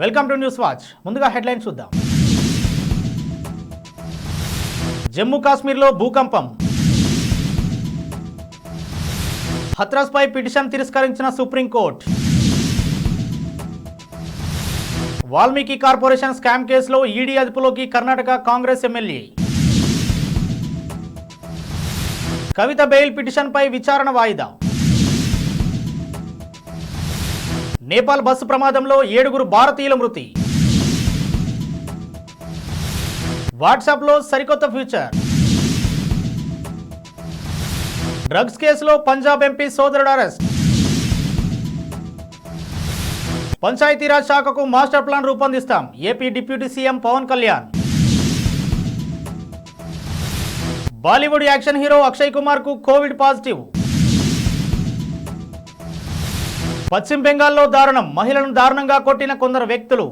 Welcome to news watch ముందుగా headline చూద్దాం. జమ్మూ కాశ్మీర్లో భూకంపం. హత్రాస్పై పిటిషన్ తిరస్కరించిన supreme court. Valmiki corporation scam కేసులో ఈడీ అదుపులోకి కర్ణాటక కాంగ్రెస్ ఎమ్మెల్యే. కవిత బెయిల్ పిటిషన్పై విచారణ వాయిదా. నేపాల్ బస్సు ప్రమాదంలో ఏడుగురు భారతీయుల మృతి. వాట్సాప్లో సరికొత్త ఫ్యూచర్. డ్రగ్స్ కేసులో పంజాబ్ ఎంపీ సోదరుడు అరెస్ట్. పంచాయతీరాజ్ శాఖకు master plan రూపొందిస్తాం. AP deputy CM Pawan Kalyan. Bollywood action hero Akshay కుమార్కు Covid positive. పశ్చిమ బెంగాల్లో దారుణం. మహిళను దారుణంగా కొట్టిన కొందరు వ్యక్తులు.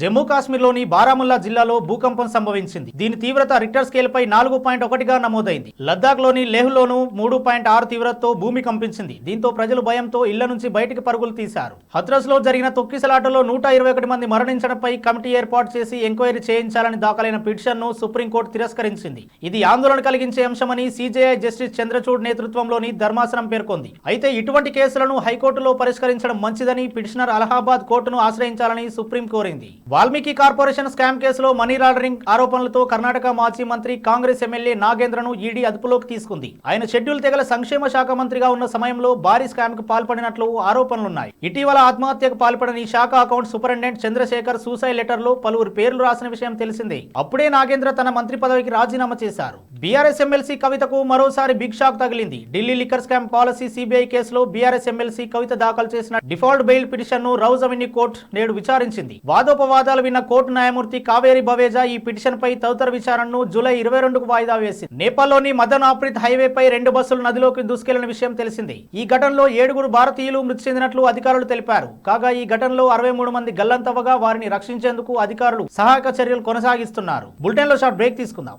జమ్మూ కాశ్మీర్లోని బారాముల్లా జిల్లాలో భూకంపం సంభవించింది. దీని తీవ్రత రిక్టర్ స్కేల్ పై నాలుగు పాయింట్ ఒకటిగా నమోదైంది. లద్దాఖ్లోని లేహ్లోనూ మూడు పాయింట్ ఆరు తీవ్రతతో భూమి కంపించింది. దీంతో ప్రజలు భయంతో ఇళ్ళ నుంచి బయటికి పరుగులు తీశారు. హత్రస్లో జరిగిన తొక్కిసలాటలో నూట ఇరవై ఒకటి మంది మరణించడంపై కమిటీ ఏర్పాటు చేసి ఎంక్వైరీ చేయించాలని దాఖలైన పిటిషన్ను సుప్రీంకోర్టు తిరస్కరించింది. ఇది ఆందోళన కలిగించే అంశమని సీజేఐ జస్టిస్ చంద్రచూడ్ నేతృత్వంలోని ధర్మాసనం పేర్కొంది. అయితే ఇటువంటి కేసులను హైకోర్టులో పరిష్కరించడం మంచిదని పిటిషనర్ అలహాబాద్ కోర్టును ఆశ్రయించాలని సుప్రీం కోరింది. వాల్మీకి కార్పొరేషన్ స్కామ్ కేసులో మనీ లాండరింగ్ ఆరోపణలతో కర్ణాటక మాజీ మంత్రి కాంగ్రెస్ ఎమ్మెల్యే నాగేంద్రను ఈడీ అదుపులోకి తీసుకుంది. ఆయన షెడ్యూల్ తెగల సంక్షేమ శాఖ మంత్రిగా ఉన్న సమయంలో భారీ స్కామ్కు పాల్పడినట్లు ఆరోపణలున్నాయి. ఇటీవల ఆత్మహత్యకు పాల్పడిన ఈ శాఖ అకౌంట్ సూపరింటెండెంట్ చంద్రశేఖర్ సూసైడ్ లెటర్లో పలువురు పేర్లు రాసిన విషయం తెలిసిందే. అప్పుడే నాగేంద్ర తన మంత్రి పదవికి రాజీనామా చేశారు. బీఆర్ఎస్ ఎమ్మెల్సీ కవితకు మరోసారి బిగ్ షాక్ తగిలింది. Delhi liquor scam policy CBI కేసులో బీఆర్ఎస్ ఎమ్మెల్సీ కవిత దాఖలు చేసిన డిఫాల్ట్ బెయిల్ పిటిషన్ను రౌజ్ అవెన్యూ కోర్టు నేడు విచారించింది. వాదోపవాదాలు విన్న కోర్టు న్యాయమూర్తి కావేరి బవేజా ఈ పిటిషన్ పై తదుతర విచారణను జూలై ఇరవై రెండుకు వాయిదా వేసింది. నేపాల్లోని మదన్ ఆప్రిత్ హైవేపై రెండు బస్సులు నదిలోకి దూసుకెళ్ళిన విషయం తెలిసింది. ఈ ఘటనలో ఏడుగురు భారతీయులు మృతి చెందినట్లు అధికారులు తెలిపారు. కాగా ఈ ఘటనలో అరవై మూడు మంది గల్లంతవగా వారిని రక్షించేందుకు అధికారులు సహాయక చర్యలు కొనసాగిస్తున్నారు. బులెటిన్లో షార్ట్ బ్రేక్ తీసుకుందాం.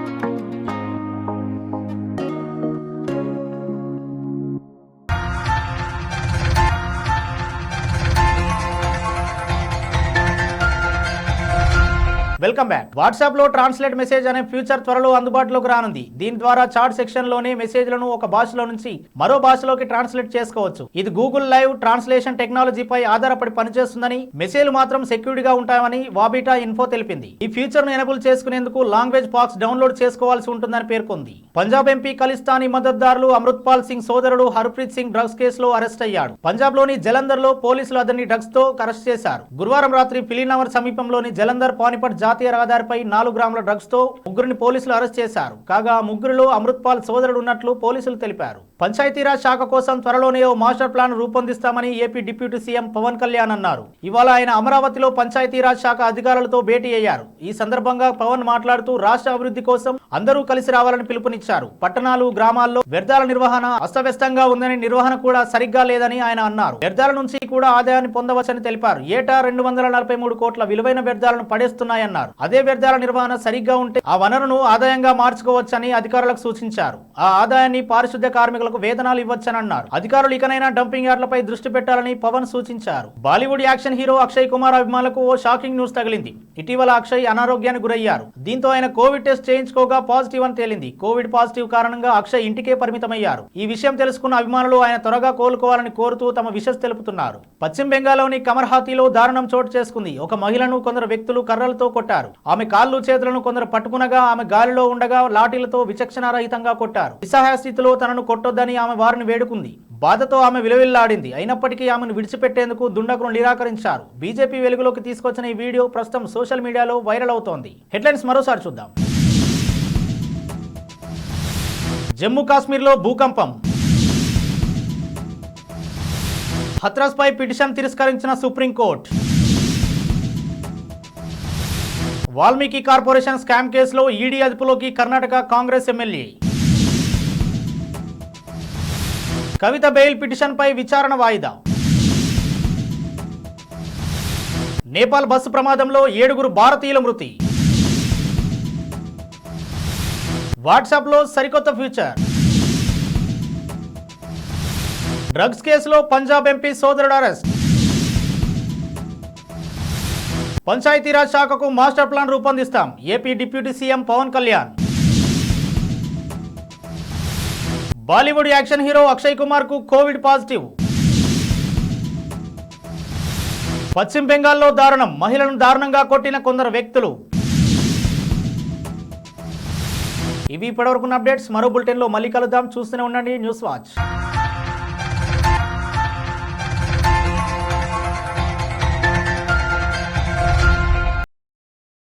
Welcome back. వాట్సాప్లో ట్రాన్స్లేట్ మెసేజ్ అనే ఫ్యూచర్ త్వరలో అందుబాటులోకి రానుంది. దీని ద్వారా చాట్ సెక్షన్లోనే మెసేజ్లను ఒక భాషలో నుంచి మరో భాషలోకి ట్రాన్స్లేట్ చేసుకోవచ్చు. ఇది గూగుల్ లైవ్ ట్రాన్స్లేషన్ టెక్నాలజీపై ఆధారపడి పనిచేస్తుందని మెసేజ్లు మాత్రం సెక్యూర్డ్గా ఉంటాయని వాబిటా ఇన్ఫో తెలిపింది. ఈ ఫీచర్ను ఎనబుల్ చేసుకునేందుకు లాంగ్వేజ్ బాక్స్ డౌన్లోడ్ చేసుకోవాల్సి ఉంటుందని పేర్కొంది. పంజాబ్ ఎంపీ ఖలిస్తానీ మద్దతుదారులు అమృత్పాల్ సింగ్ సోదరుడు హర్ప్రీత్ సింగ్ డ్రగ్స్ కేసులో అరెస్ట్ అయ్యాడు. పంజాబ్లోని జలంధర్లో పోలీసులు అతన్ని డ్రగ్స్తో అరెస్ట్ చేశారు. గురువారం రాత్రి ఫిలీనగర్ సమీపంలోని జలంధర్ పానిపట్ జాతీయ రహదారిపై నాలుగు గ్రాముల డ్రగ్స్తో ముగ్గురిని పోలీసులు అరెస్ట్ చేశారు. కాగా ముగ్గురిలో అమృత్పాల్ సోదరుడు ఉన్నట్లు పోలీసులు తెలిపారు. పంచాయతీరాజ్ శాఖ కోసం త్వరలోనే ఓ master plan రూపొందిస్తామని AP deputy CM Pawan Kalyan అన్నారు. ఇవాళ ఆయన అమరావతిలో పంచాయతీరాజ్ శాఖ అధికారులతో భేటీ అయ్యారు. ఈ సందర్భంగా పవన్ మాట్లాడుతూ రాష్ట్ర అభివృద్ధి కోసం అందరూ కలిసి రావాలని పిలుపునిచ్చారు. పట్టణాలు గ్రామాల్లో వ్యర్థాల నిర్వహణ అస్తవ్యస్తంగా ఉందని నిర్వహణ కూడా సరిగ్గా లేదని ఆయన అన్నారు. వ్యర్థాల నుంచి కూడా ఆదాయాన్ని పొందవచ్చని తెలిపారు. ఏటా రెండు వందల నలభై మూడు కోట్ల విలువైన వ్యర్థాలను పడేస్తున్నాయన్నారు. అదే వ్యర్థాల నిర్వహణ సరిగ్గా ఉంటే ఆ వనరును ఆదాయంగా మార్చుకోవచ్చని అధికారులకు సూచించారు. ఆ ఆదాయాన్ని పారిశుద్ధ్య కార్మికులకు వేతనాలు ఇవ్వచ్చని అన్నారు అధికారులు ఇకనైనా డంపింగ్ యార్డ్లపై దృష్టి పెట్టాలని పవన్ సూచించారు. బాలీవుడ్ యాక్షన్ హీరో అక్షయ్ కుమార్ అభిమానులకు ఓ షాకింగ్ న్యూస్ తగిలింది. ఇటీవల అక్షయ్ అనారోగ్యానికి గురయ్యారు. దీంతో ఆయన కోవిడ్ టెస్ట్ చేయించుకోగా పాజిటివ్ అని తేలింది. కోవిడ్ పాజిటివ్ కారణంగా అక్షయ్ ఇంటికే పరిమితమయ్యారు. ఈ విషయం తెలుసుకున్న అభిమానులు ఆయన త్వరగా కోలుకోవాలని కోరుతూ తమ విషస్ తెలుపుతున్నారు. పశ్చిమ బెంగాల్లోని కమర్హాతీలో దారుణం చోటు చేసుకుంది. ఒక మహిళను కొందరు వ్యక్తులు కర్రలతో కొట్టారు. ఆమె కాళ్ళు చేతులను కొందరు పట్టుకునగా ఆమె గాలిలో ఉండగా లాఠీలతో విచక్షణారహితంగా కొట్టారు. నిస్సహాయ స్థితిలో తనను కొట్టొద్దని ఆమె వారిని వేడుకుంది. బాధతో ఆమె విలువిల్లాడింది. అయినప్పటికీ ఆమెను విడిచిపెట్టేందుకు దుండగులు నిరాకరించారు. బీజేపీ వెలుగులోకి తీసుకొచ్చిన ఈ వీడియో ప్రస్తుతం సోషల్ మీడియాలో వైరల్ అవుతోంది. హెడ్లైన్స్ మరోసారి చూద్దాం. జమ్మూ కాశ్మీర్లో భూకంపం. హత్రాస్పై పిటిషన్ తిరస్కరించిన supreme court. Valmiki corporation scam కేసులో ఈడీ అదుపులోకి కర్ణాటక కాంగ్రెస్ ఎమ్మెల్యే. కవిత బెయిల్ పిటిషన్పై విచారణ వాయిదా. నేపాల్ బస్సు ప్రమాదంలో ఏడుగురు భారతీయుల మృతి. వాట్సాప్లో సరికొత్త ఫ్యూచర్. డ్రగ్స్ కేసులో పంజాబ్ ఎంపీ సోదరుడు అరెస్ట్. పంచాయతీరాజ్ శాఖకు master plan రూపొందిస్తాం. AP deputy CM Pawan Kalyan. Bollywood action hero Akshay కుమార్కు Covid positive. పశ్చిమ బెంగాల్లో దారుణం. మహిళను దారుణంగా కొట్టిన కొందరు వ్యక్తులు. ఇవి ఇప్పటివరకున్న అప్డేట్స్. మరో బులెటిన్లో మళ్ళీ కలుద్దాం. చూస్తూనే ఉండండి. News watch.